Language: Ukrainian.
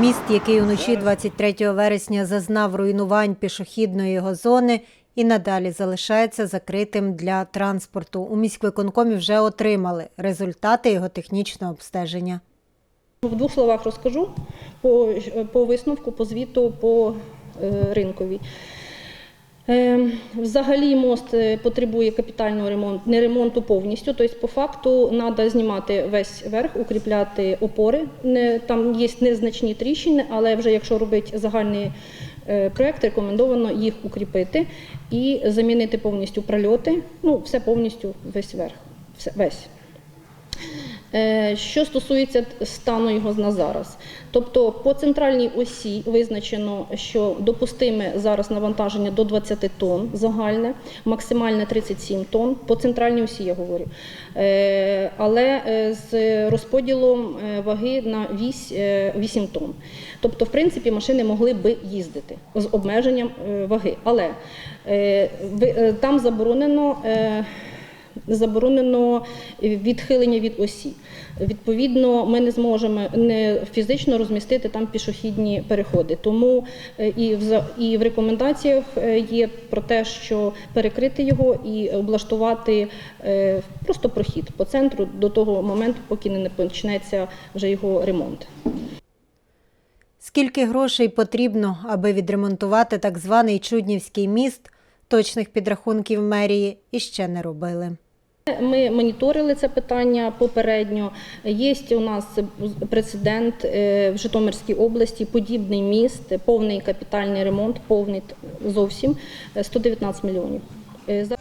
Міст, який уночі 23 вересня зазнав руйнувань пішохідної його зони, і надалі залишається закритим для транспорту. У міськвиконкомі вже отримали результати його технічного обстеження. В двох словах розкажу по, по висновку, по звіту, по е, ринковій. Е, Взагалі мост е, потребує капітального ремонту, не ремонту повністю. Тобто, по факту, треба знімати весь верх, укріпляти опори. Там є незначні тріщини, але вже якщо робити загальний е, проєкт, рекомендовано їх укріпити і замінити повністю прольоти. Ну, все повністю весь верх. Все, весь. Е, Що стосується стану його на зараз, тобто по центральній осі визначено, що допустиме зараз навантаження до 20 тонн загальне, максимальне 37 тонн. По центральній осі я говорю. Е, Але е, з розподілом ваги на вісь е, 8 тонн. Тобто, в принципі, машини могли би їздити з обмеженням ваги. Але там заборонено. Заборонено відхилення від осі. Відповідно, ми не зможемо не фізично розмістити там пішохідні переходи. Тому е, і в і в рекомендаціях е, є про те, що перекрити його і облаштувати е, просто прохід по центру до того моменту, поки не почнеться вже його ремонт. Скільки грошей потрібно, аби відремонтувати так званий Чуднівський міст, точних підрахунків мерії іще не робили. Ми моніторили це питання попередньо. Є у нас прецедент е, в Житомирській області, подібний міст, повний капітальний ремонт, повний зовсім е, 119 мільйонів. Е,